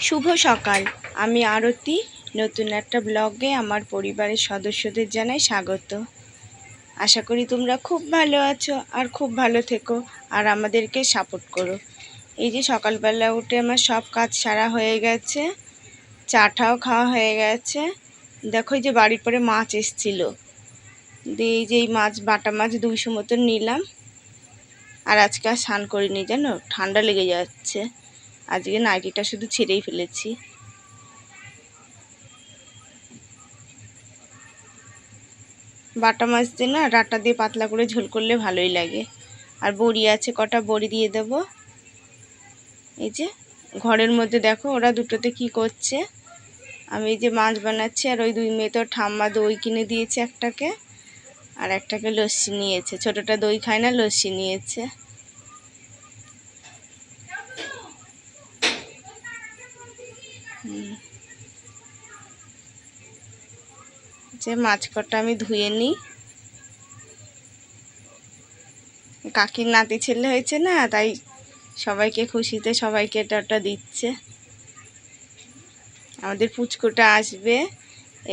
শুভ সকাল। আমি আরতি। নতুন একটা ব্লগে আমার পরিবারের সদস্যদের জানাই স্বাগত। আশা করি তোমরা খুব ভালো আছো আর খুব ভালো থেকো আর আমাদেরকে সাপোর্ট করো। এই যে সকালবেলা উঠে আমার সব কাজ সারা হয়ে গেছে। চাটাও খাওয়া হয়ে গেছে। দেখো যে বাড়ির পরে মাছ এসছিল। দিয়ে এই যে এই মাছ, বাটা মাছ দুইশো মতন নিলাম। আর আজকে আর স্নান করিনি জানো? ঠান্ডা লেগে যাচ্ছে। আজকে নাইটিটা শুধু ছেড়েই ফেলেছি। বাটা মাছ দিয়ে না ডাটা দিয়ে পাতলা করে ঝোল করলে ভালোই লাগে। আর বড়ি আছে, কটা বড়ি দিয়ে দেব। এই যে, ঘরের মধ্যে দেখো ওরা দুটোতে কি করছে। আমি এই যে মাছ বানাচ্ছি আর ওই দুই মেয়ে তো ঠাম্মা দই কিনে দিয়েছে একটাকে। আর একটাকে লস্যি নিয়েছে। ছোটোটা দই খায় না, লস্যি নিয়েছে। যে মাছ কটা আমি ধুয়ে নিই। কাকির নাতি ছেলে হয়েছে না, তাই সবাইকে খুশিতে সবাইকে এটা ওটা দিচ্ছে। আমাদের পুচকুটা আসবে,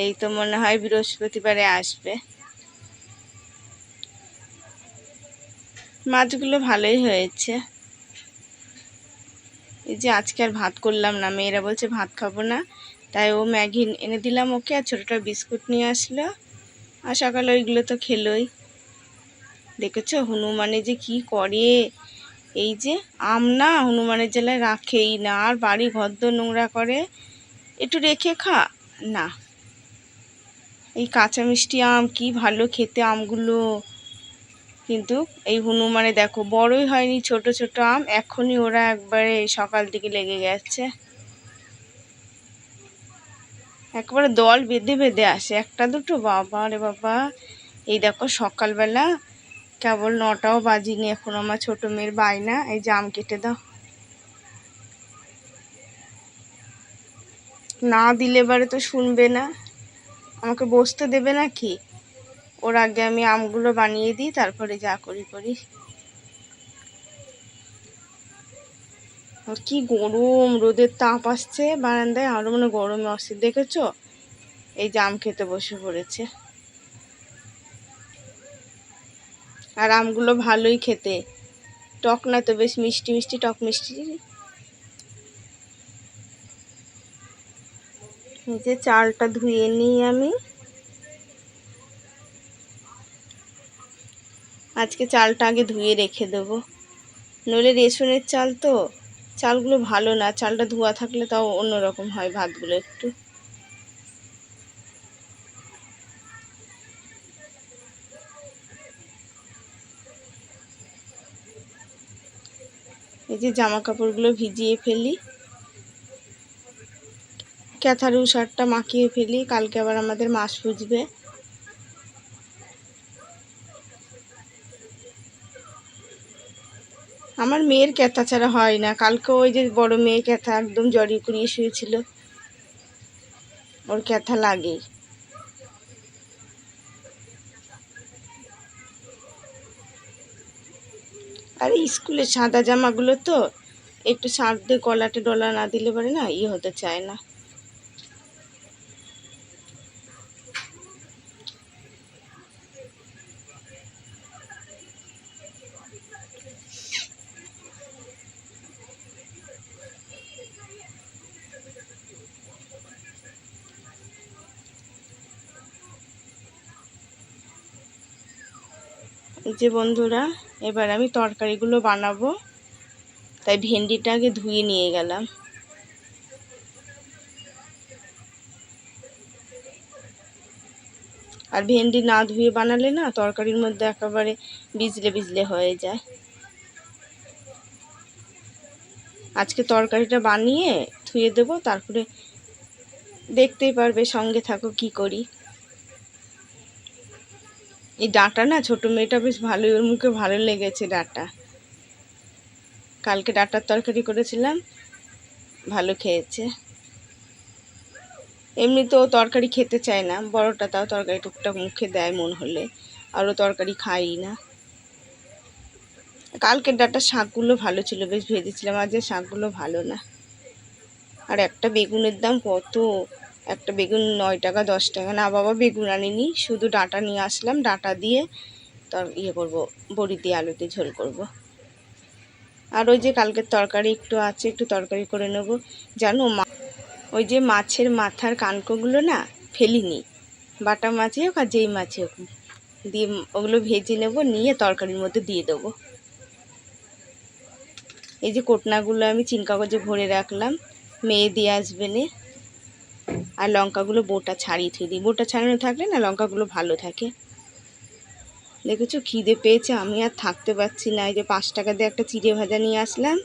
এই তো মনে হয় বৃহস্পতিবারে আসবে। মাছগুলো ভালোই হয়েছে। এই যে আজকে আর ভাত করলাম না, মেয়েরা বলছে ভাত খাব না। তাই ও ম্যাগি এনে দিলাম ওকে আর ছোটোটা বিস্কুট নিয়ে আসলো। আর সকালে ওইগুলো তো খেলোই। দেখেছ? হনুমানে যে কি করে? এই যে আম না, হনুমানের জেলায় রাখেই না। আর বাড়ি ঘদ্দ নোংরা করে। একটু রেখে খা। না। এই কাঁচা মিষ্টি আম, কি ভালো খেতে আমগুলো। কিন্তু এই হনুমানে দেখো, বড়ই হয়নি, ছোট ছোট আম। এখনই ওরা একবারে সকাল দিকে লেগে গেছে। একবারে দল বেঁধে বেঁধে আসে। একটা, দুটো, বাবা রে বাবা। এই দেখো সকালবেলা কেবল নটাও বাজিনি এখন আমার ছোট মেয়ের বায়না। এই জাম কেটে দাও। না দিলে এবারে তো শুনবে না। আমাকে বসতে দেবে না কি ওর আগে আমি আমগুলো বানিয়ে দিই, তারপরে যা করি করি। আর কি গরম, রোদের তাপ আসছে বারান্দায় আরও মনে গরমে অস্থির দেখেছ? এই জাম খেতে বসে পড়েছে। আর আমগুলো ভালোই খেতে। টক না তো বেশ মিষ্টি মিষ্টি, টক মিষ্টি। যে চালটা ধুয়ে নিই আমি। আজকে চালটা আগে ধুয়ে রেখে দেবো। নইলে রেশনের চাল তো। চালগুলো ভালো না, চালটা ধোয়া থাকলে তাও অন্যরকম হয় ভাতগুলো একটু। এই যে জামা কাপড়গুলো ভিজিয়ে ফেলি। ক্যাথারু শার্টটা মাখিয়ে ফেলি, কালকে আবার আমাদের মাছ ফুজবে আমার মেয়ের ক্যাথা ছাড়া হয় না। কালকে ওই যে বড় মেয়ে ক্যাথা একদম জড়িয়ে করিয়ে শুয়েছিল ওর ক্যাথা লাগেই আরে স্কুলে সাদা জামাগুলো তো, একটু সার দিয়ে গলাটা ডলা না দিলে পারে না ইয়ে হতে চায় না। যে বন্ধুরা, এবার আমি তরকারিগুলো বানাবো। তাই ভেন্ডিটা আগে ধুয়ে নিয়ে গেলাম। আর ভেন্ডি না ধুয়ে বানালে না তরকারির মধ্যে একেবারে বিজলে বিজলে হয়ে যায়। আজকে তরকারিটা বানিয়ে ধুয়ে দেবো, তারপরে দেখতেই পারবে সঙ্গে থাকো কি করি। এই ডাঁটা না, ছোটো মেয়েটা বেশ ভালোই, ওর মুখে ভালো লেগেছে ডাঁটা। কালকে ডাঁটার তরকারি করেছিলাম, ভালো খেয়েছে। এমনি তো তরকারি খেতে চায় না, বড়টা তাও তরকারি টুকটাক মুখে দেয় মন হলে আরও তরকারি খাই না। কালকের ডাঁটার শাকগুলো ভালো ছিল, বেশ ভেজেছিলাম আজ শাকগুলো ভালো না। আর আর একটা বেগুনের দাম কত? একটা বেগুন নয় টাকা, দশ টাকা। না বাবা, বেগুন আনিনি, শুধু ডাঁটা নিয়ে আসলাম। ডাঁটা দিয়ে তর ইয়ে করব, বড়ি দিয়ে আলুতে ঝোল করব। আর ওই যে কালকের তরকারি একটু আছে, একটু তরকারি করে নেব। জানো মা, ওই যে মাছের মাথার কানকোগুলো না, ফেলিনি। বাটা মাছে হোক আর যেই মাছে হোক, দিয়ে ওগুলো ভেজে নেব, নিয়ে তরকারির মধ্যে দিয়ে দেবো। এই যে কোটনাগুলো আমি চিন কাগজে ভরে রাখলাম, মেয়ে দিয়ে আসবে নে। আর লঙ্কাগুলো বোটা ছাড়িয়ে থুয়ে দিই। বোটা ছাড়ানো থাকলে না লঙ্কাগুলো ভালো থাকে। দেখেছ? খিদে পেয়েছে, আমি আর থাকতে পারছি না। এই যে পাঁচ টাকা দিয়ে একটা চিড়ে ভাজা নিয়ে আসলাম,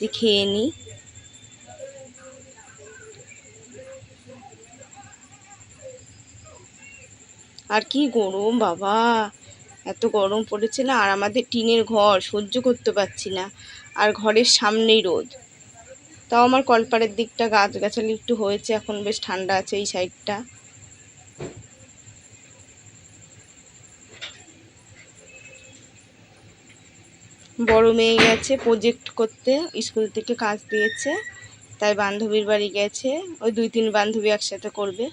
যে খেয়ে নিই। আর কি গরম, বাবা! এত গরম পড়েছে না, আর আমাদের টিনের ঘর সহ্য করতে পারছি না। আর ঘরের সামনেই রোদ। তাও আমার কলপাড়ের দিকটা গাছগাছালি একটু হয়েছে, এখন বেশ ঠান্ডা আছে এই সাইডটা। বড় মেয়ে গেছে প্রজেক্ট করতে স্কুল থেকে কাজ দিয়েছে, তাই বান্ধবীর বাড়ি গেছে, ওই দুই তিন বান্ধবী একসাথে করবে।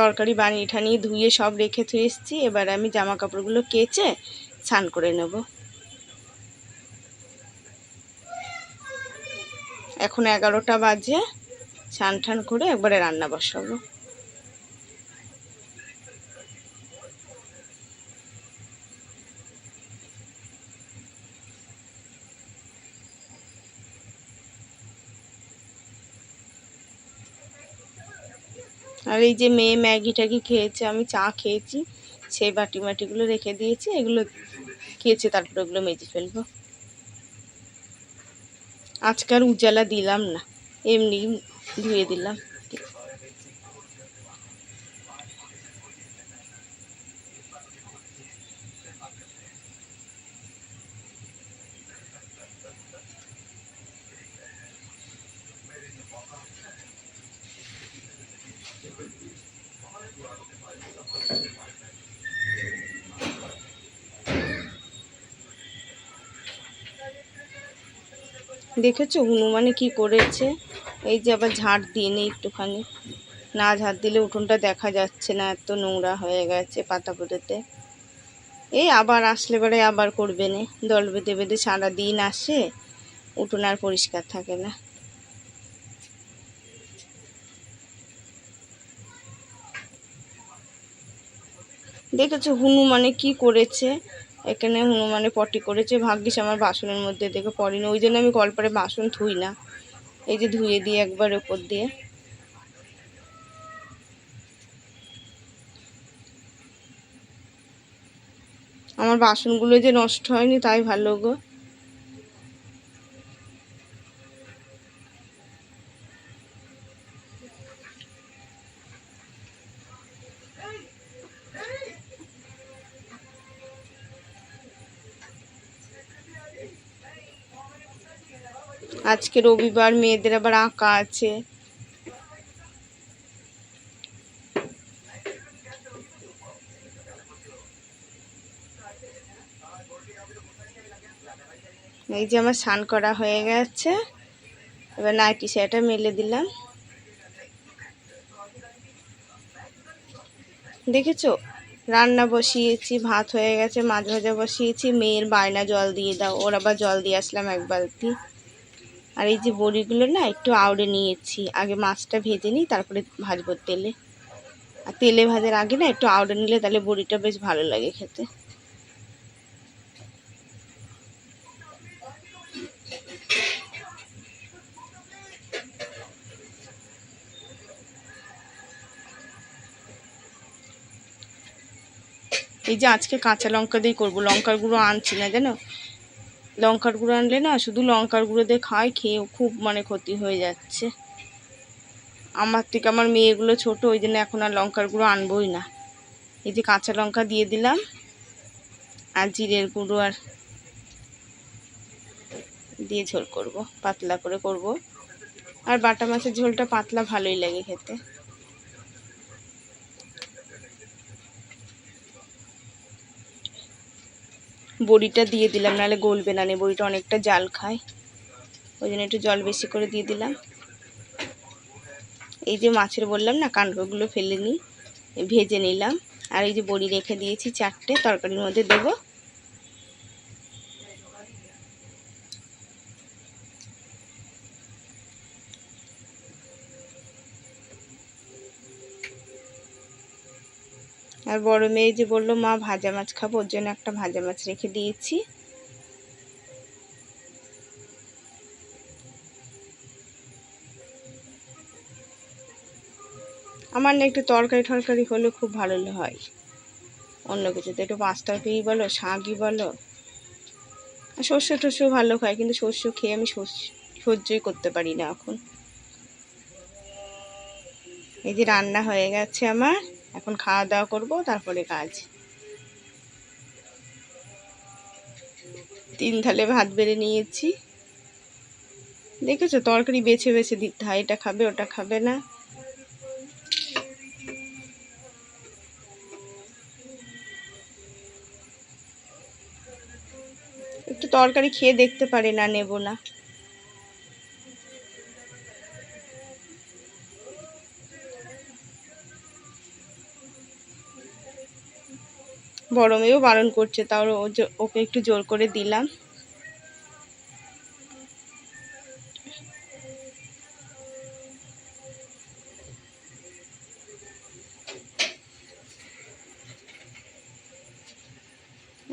তরকারি বানিয়ে ঠানিয়ে ধুয়ে সব রেখে থুয়ে এসেছি। এবার আমি জামা কাপড়গুলো কেচে স্নান করে নেব। এখন এগারোটা বাজে। স্নান টান করে একবারে রান্না বসাবো আর এই যে মেয়ে ম্যাগি ট্যাগি খেয়েছে, আমি চা খেয়েছি। সেই বাটি মাটিগুলো রেখে দিয়েছি, এগুলো খেয়েছে, তারপর ওগুলো মেজে ফেলব। আজকাল উজালা দিলাম না, এমনি ধুয়ে দিলাম। দেখেছ হনুমানে কি করেছে? এই যে আবার ঝাড় দিয়ে নেই একটুখানি। না ঝাড় দিলে উঠোনটা দেখা যাচ্ছে না, এত নোংরা হয়ে গেছে পাতা পুঁতেতে এই আবার আসলে পরে আবার করবে না। দল বেঁধে বেঁধে সারাদিন আসে, উঠোন আর পরিষ্কার থাকে না। দেখেছ হনুমানে কি করেছে? এখানে হনুমানে পটি করেছে। ভাগ্যিস আমার বাসনের মধ্যে, দেখে পড়েনি। ওই জন্য আমি কলপারে বাসন ধুই না। এই যে ধুয়ে দিই একবার ওপর দিয়ে। আমার বাসনগুলো যে নষ্ট হয়নি, তাই ভালো গো। আজকে রবিবার, মেয়েদের আবার আঁকা আছে। এই যে আমার স্নান করা হয়ে গেছে। এবার নাইটি শার্টটা মেলে দিলাম। দেখেছ? রান্না বসিয়েছি, ভাত হয়ে গেছে, মাছ ভাজা বসিয়েছি, মেয়ের বায়না জল দিয়ে দাও, ওর আবার জল দিয়ে আসলাম এক বালতি। আর এই যে বড়িগুলো না, একটু আউড়ে নিয়েছি। আগে মাছটা ভেজে নিই, তারপরে ভাজবো তেলে। আর তেলে ভাজার আগে না, একটু আউড়ে নিলে তাহলে বড়িটা বেশ ভালো লাগে খেতে। এই যে আজকে কাঁচা লঙ্কা দিয়ে করব, লঙ্কার গুঁড়ো আনছি না, জানো? লঙ্কার গুঁড়ো আনলে না, শুধু লঙ্কার গুঁড়ো দিয়ে খায় খেয়ে খুব মানে ক্ষতি হয়ে যাচ্ছে। আমার থেকে আমার মেয়েগুলো ছোট, ওই জন্য এখন আর লঙ্কার গুঁড়ো আনবই না। এই যে কাঁচা লঙ্কা দিয়ে দিলাম, আর জিরের গুঁড়ো আর দিয়ে ঝোল করব, পাতলা করে করব। আর বাটা মাছের ঝোলটা পাতলা ভালোই লাগে খেতে। বড়িটা দিয়ে দিলাম, নাহলে গলবে না বড়িটা অনেকটা জাল খায়। ওই জন্য একটু জল বেশি করে দিয়ে দিলাম। এই যে মাছের বললাম না কাণ্ডগুলো ফেলে নিই, ভেজে নিলাম। আর এই যে বড়ি রেখে দিয়েছি চারটে, তরকারির মধ্যে দেবো। আর বড় মেয়ে যে বলল, মা, ভাজা মাছ খাব, ওর জন্য একটা ভাজা মাছ রেখে দিয়েছি। আমার না একটু তরকারি টরকারি হলে খুব ভালো হয়। অন্য কিছুতে একটু পাঁচ তরকারি বলো শাকই বলো। শস্য টস্য ভালো খায় কিন্তু শস্য খেয়ে আমি সহ্যই করতে পারি না এখন। এই যে রান্না হয়ে গেছে আমার। এখন খাওয়া দাওয়া করব, তারপরে কাজ। তিন থালে ভাত বেড়ে নিয়েছি। দেখেছ, তরকারি বেছে বেছে দিতে হয় এটা খাবে, ওটা খাবে না। একটু তরকারি খেয়ে দেখতে পারে, না নেব না। বড় মেয়েও বারণ করছে, তাও ওকে একটু জোর করে দিলাম।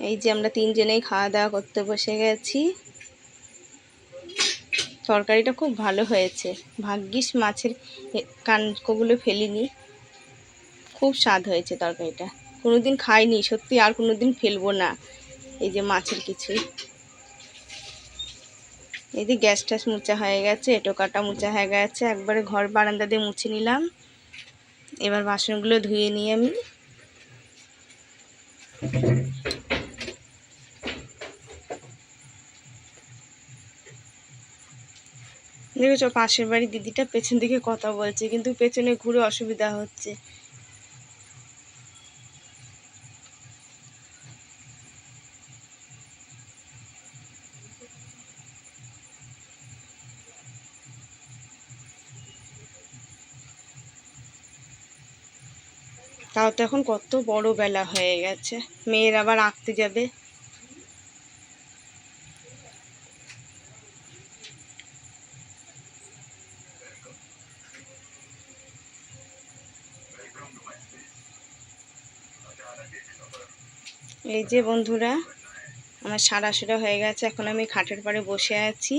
এই যে আমরা তিনজনেই খাওয়া দাওয়া করতে বসে গেছি। তরকারিটা খুব ভালো হয়েছে। ভাগ্যিস মাছের কানকোগুলো ফেলিনি। খুব স্বাদ হয়েছে তরকারিটা। কোনোদিন খাইনি, সত্যি আর কোনোদিন ফেলব না। এই যে মাছের কিছুই এই যে গ্যাস ট্যাস মোচা হয়ে গেছে, এটো কাটা মুছা হয়ে গেছে। একবারে ঘর বারান্দা দিয়ে মুছে নিলাম। এবার বাসনগুলো ধুয়ে নিয়ে আমি। দেখেছ, পাশের বাড়ি দিদিটা পেছন দিকে কথা বলছে, কিন্তু পেছনে ঘুরে অসুবিধা হচ্ছে। তাও তো এখন কত বড় বেলা হয়ে গেছে। মেয়ের আবার আঁকতে যাবে। এই যে বন্ধুরা, আমার সারা সুরা হয়ে গেছে। এখন আমি খাটের পাড়ে বসে আছি।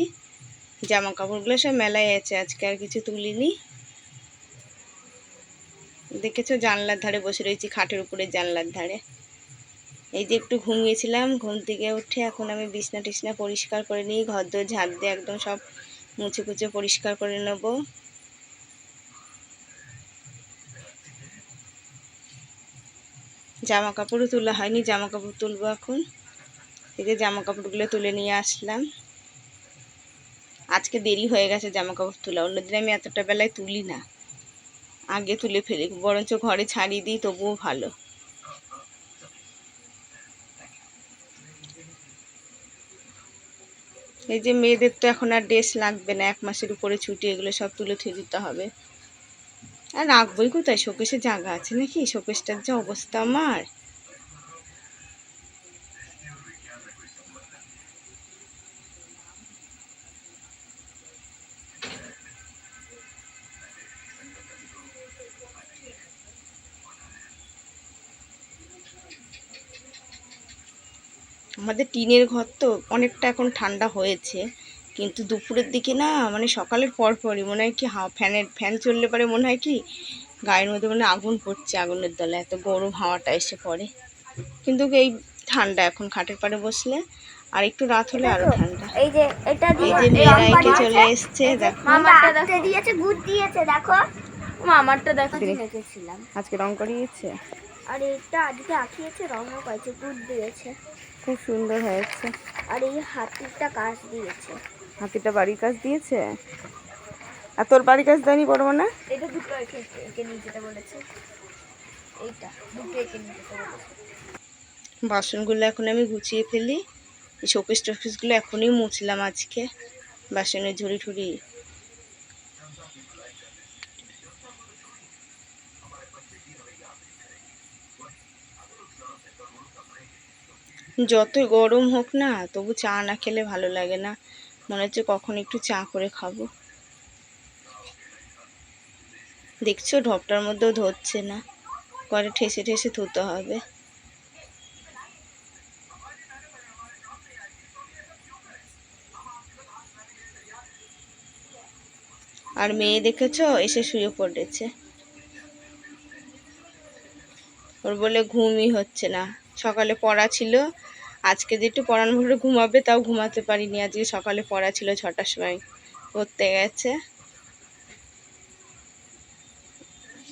জামা কাপড়গুলো সব মেলায় আছে, আজকে আর কিছু তুলিনি। দেখেছ জানলার ধারে বসে রয়েছি, খাটের উপরে জানলার ধারে। এই যে একটু ঘুমিয়েছিলাম, ঘুম থেকে উঠে এখন আমি বিছনা টিছনা পরিষ্কার করে নিই, ঘর দোর ঝাড় দিয়ে একদম সব মুছে কুচে পরিষ্কার করে নেব। জামা কাপড়ও তোলা হয়নি জামা কাপড় তুলবো এখন। যে জামা কাপড়গুলো তুলে নিয়ে আসলাম। আজকে দেরি হয়ে গেছে জামা কাপড় তোলা, অন্যদিন আমি এতটা বেলায় তুলি না। আগে তুলে ফেলি, বরঞ্চ ঘরে ছাড়িয়ে দিই, তবুও ভালো। এই যে মেয়েদের তো এখন আর ড্রেস লাগবে না, এক মাসের উপরে ছুটি, এগুলো সব তুলে থুয়ে দিতে হবে। আর রাখবোই কোথায়? শোকেশে জায়গা আছে নাকি? শোকেশটার যা অবস্থা আমার। আমাদের টিনের ঘর তো অনেকটা এখন ঠান্ডা হয়েছে। কিন্তু দুপুরের দিকে না মানে সকালের পর পরই মনে হয় কি হা ফ্যানের ফ্যান চললে পরে মনে হয় কি গায়ের মধ্যে মানে আগুন পড়ছে আগুনের দলে এত গরম হাওয়াটা এসে পড়ে। কিন্তু এই ঠান্ডা এখন খাটের পাড়ে বসলে আর একটু রাত হলে আরও ঠান্ডা। এই যে এটা এই দিয়ে যে মেয়েরা এঁকে চলে এসছে দেখো। মামারটা দেখো দিয়েছে গুড় দিয়েছে দেখো। মামারটা দেখো। রেখেছিলাম আজকে রং করিয়েছে। আর এটা আজকে আঁকিয়েছে রঙও করেছে গুড় দিয়েছে। খুব সুন্দর হয়েছে। আর এই হাতিটা কাজ দিয়েছে। হাতিটা বাড়ির কাজ দিয়েছে? আর তোর বাড়ির কাজ দেয়নি বড় না এটা দুটো এঁকে এঁকে নিয়ে যেতে বলেছে। এইটা দুটো এঁকে নিয়ে যেতে বলেছে। বাসনগুলো এখন আমি গুছিয়ে ফেলি। এই শোকেস টোকেসগুলো এখনই মুছলাম আজকে। বাসনের ঝুড়ি ঠুড়ি যতই গরম হোক না, তবু চা না খেলে ভালো লাগে না। মনে হচ্ছে কখন একটু চা করে খাব। দেখছ, ঢপটার মধ্যেও ধরছে না। পরে ঠেসে ঠেসে ধুতে হবে। আর মেয়ে দেখেছ, এসে শুয়ে পড়েছে। ওর বলে ঘুমই হচ্ছে না। সকালে পড়া ছিল। আজকে যে একটু পড়ানো ভরে ঘুমাবে, তাও ঘুমাতে পারিনি। আজকে সকালে পড়া ছিল ছটার সময়। পড়তে গেছে।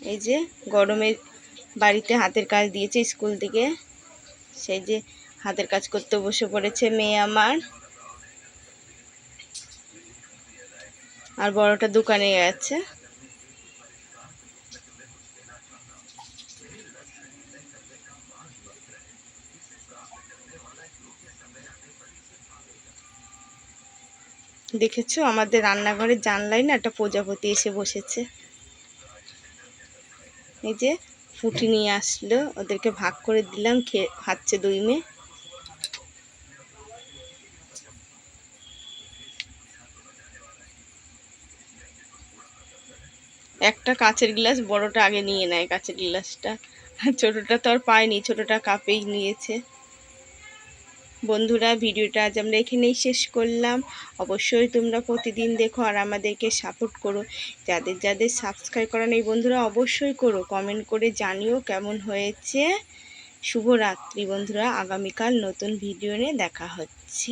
এই যে গরমে বাড়িতে হাতের কাজ দিয়েছে স্কুল থেকে। সেই যে হাতের কাজ করতে বসে পড়েছে মেয়ে আমার। আর বড়টা দোকানে গেছে। দেখেছ? আমাদের রান্নাঘরের জানলায় না একটা প্রজাপতি এসে বসেছে। এই যে ফুটি নিয়ে আসলো, ওদেরকে ভাগ করে দিলাম, খেয়ে খাচ্ছে দুই মেয়ে। একটা কাচের গ্লাস, বড়টা আগে নিয়ে নেয় কাচের গ্লাসটা। ছোটোটা তো আর পায়নি, ছোটোটা কাপেই নিয়েছে। বন্ধুরা, ভিডিওটা আজ আমরা এখানেই শেষ করলাম। অবশ্যই তোমরা প্রতিদিন দেখো আর আমাদেরকে সাপোর্ট করো। যাদের যাদের সাবস্ক্রাইব করা নেই বন্ধুরা, অবশ্যই করো। কমেন্ট করে জানিও কেমন হয়েছে। শুভরাত্রি বন্ধুরা, আগামীকাল নতুন ভিডিও নিয়ে দেখা হচ্ছে।